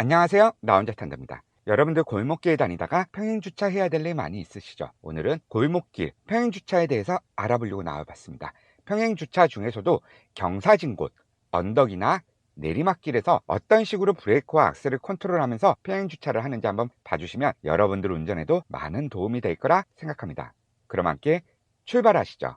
안녕하세요. 나 혼자 탄답니다. 여러분들 골목길 다니다가 평행 주차해야 될 일 많이 있으시죠? 오늘은 골목길 평행 주차에 대해서 알아보려고 나와봤습니다. 평행 주차 중에서도 경사진 곳, 언덕이나 내리막길에서 어떤 식으로 브레이크와 악셀을 컨트롤하면서 평행 주차를 하는지 한번 봐주시면 여러분들 운전에도 많은 도움이 될 거라 생각합니다. 그럼 함께 출발하시죠.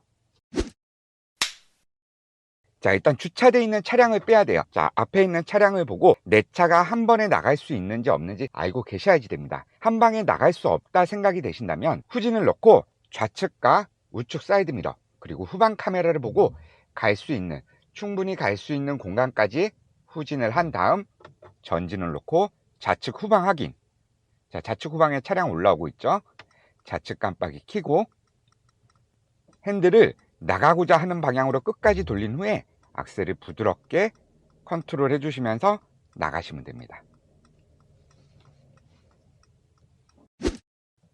자, 일단 주차되어 있는 차량을 빼야 돼요. 자, 앞에 있는 차량을 보고 내 차가 한 번에 나갈 수 있는지 없는지 알고 계셔야지 됩니다. 한 방에 나갈 수 없다 생각이 되신다면 후진을 넣고 좌측과 우측 사이드 미러 그리고 후방 카메라를 보고 갈 수 있는 충분히 갈 수 있는 공간까지 후진을 한 다음 전진을 놓고 좌측 후방 확인. 자, 좌측 후방에 차량 올라오고 있죠. 좌측 깜빡이 켜고 핸들을 나가고자 하는 방향으로 끝까지 돌린 후에 악셀을 부드럽게 컨트롤 해주시면서 나가시면 됩니다.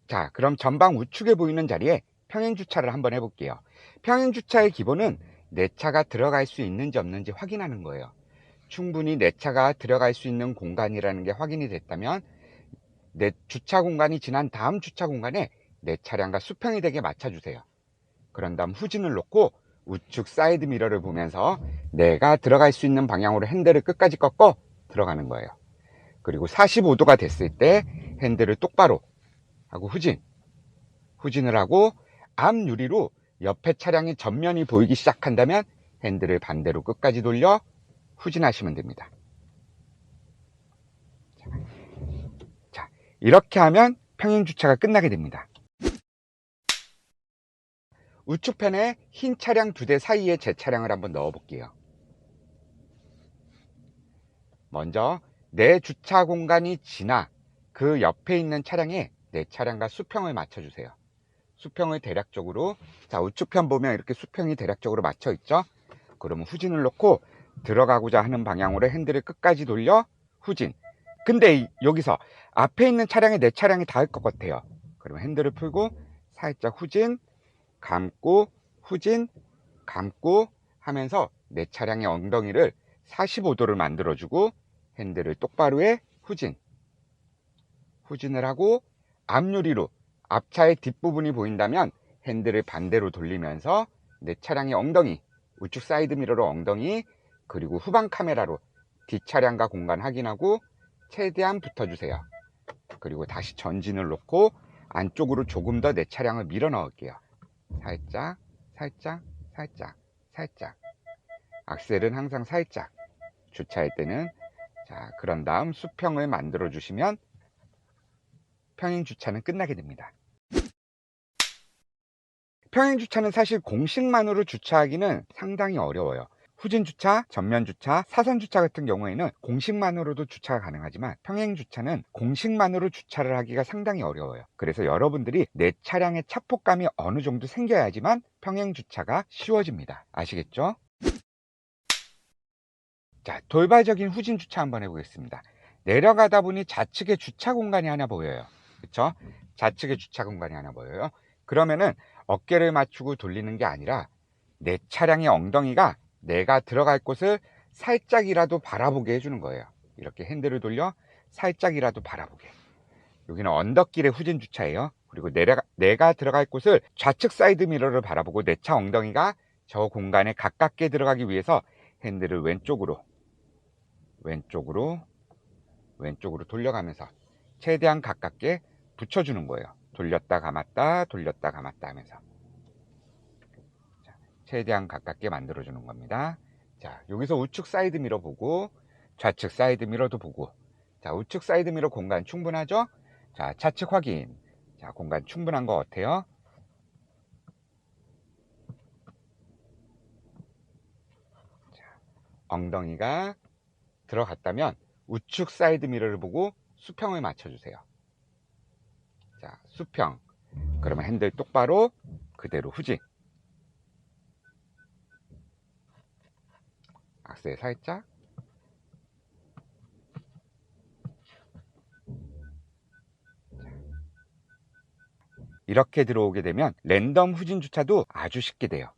자, 그럼 전방 우측에 보이는 자리에 평행 주차를 한번 해볼게요. 평행 주차의 기본은 내 차가 들어갈 수 있는지 없는지 확인하는 거예요. 충분히 내 차가 들어갈 수 있는 공간이라는 게 확인이 됐다면 내 주차 공간이 지난 다음 주차 공간에 내 차량과 수평이 되게 맞춰주세요. 그런 다음 후진을 놓고 우측 사이드 미러를 보면서 내가 들어갈 수 있는 방향으로 핸들을 끝까지 꺾어 들어가는 거예요. 그리고 45도가 됐을 때 핸들을 똑바로 하고 후진. 후진을 하고 앞 유리로 옆에 차량의 전면이 보이기 시작한다면 핸들을 반대로 끝까지 돌려 후진하시면 됩니다. 자, 이렇게 하면 평행 주차가 끝나게 됩니다. 우측편에 흰 차량 두 대 사이에 제 차량을 한번 넣어 볼게요. 먼저 내 주차 공간이 지나 그 옆에 있는 차량에 내 차량과 수평을 맞춰 주세요. 수평을 대략적으로 자 우측편 보면 이렇게 수평이 대략적으로 맞춰 있죠. 그러면 후진을 놓고 들어가고자 하는 방향으로 핸들을 끝까지 돌려 후진. 근데 이- 여기서 앞에 있는 차량에 내 차량이 닿을 것 같아요. 그러면 핸들을 풀고 살짝 후진, 감고, 후진, 감고 하면서 내 차량의 엉덩이를 45도를 만들어주고 핸들을 똑바로 해 후진. 후진을 하고 앞유리로 앞차의 뒷부분이 보인다면 핸들을 반대로 돌리면서 내 차량의 엉덩이, 우측 사이드 미러로 엉덩이, 그리고 후방 카메라로 뒷차량과 공간 확인하고 최대한 붙어주세요. 그리고 다시 전진을 놓고 안쪽으로 조금 더 내 차량을 밀어 넣을게요. 살짝, 살짝, 살짝, 살짝. 악셀은 항상 살짝. 주차할 때는 자, 그런 다음 수평을 만들어 주시면 평행 주차는 끝나게 됩니다. 평행 주차는 사실 공식만으로 주차하기는 상당히 어려워요. 후진 주차, 전면 주차, 사선 주차 같은 경우에는 공식만으로도 주차가 가능하지만 평행 주차는 공식만으로 주차를 하기가 상당히 어려워요. 그래서 여러분들이 내 차량의 차폭감이 어느 정도 생겨야지만 평행 주차가 쉬워집니다. 아시겠죠? 자, 돌발적인 후진 주차 한번 해보겠습니다. 내려가다 보니 좌측에 주차 공간이 하나 보여요. 그쵸? 좌측에 주차 공간이 하나 보여요. 그러면은 어깨를 맞추고 돌리는 게 아니라 내 차량의 엉덩이가 내가 들어갈 곳을 살짝이라도 바라보게 해주는 거예요. 이렇게 핸들을 돌려 살짝이라도 바라보게. 여기는 언덕길의 후진 주차예요. 그리고 내가, 내가 들어갈 곳을 좌측 사이드 미러를 바라보고 내 차 엉덩이가 저 공간에 가깝게 들어가기 위해서 핸들을 왼쪽으로, 왼쪽으로, 왼쪽으로 돌려가면서 최대한 가깝게 붙여주는 거예요. 돌렸다 감았다, 돌렸다 감았다 하면서. 최대한 가깝게 만들어 주는 겁니다. 자, 여기서 우측 사이드 미러 보고, 좌측 사이드 미러도 보고, 자, 우측 사이드 미러 공간 충분하죠? 자, 좌측 확인. 자, 공간 충분한 것 같아요. 자, 엉덩이가 들어갔다면 우측 사이드 미러를 보고 수평을 맞춰주세요. 자, 수평. 그러면 핸들 똑바로 그대로 후진. 악셀 살짝? 이렇게 들어오게 되면 랜덤 후진 주차도 아주 쉽게 돼요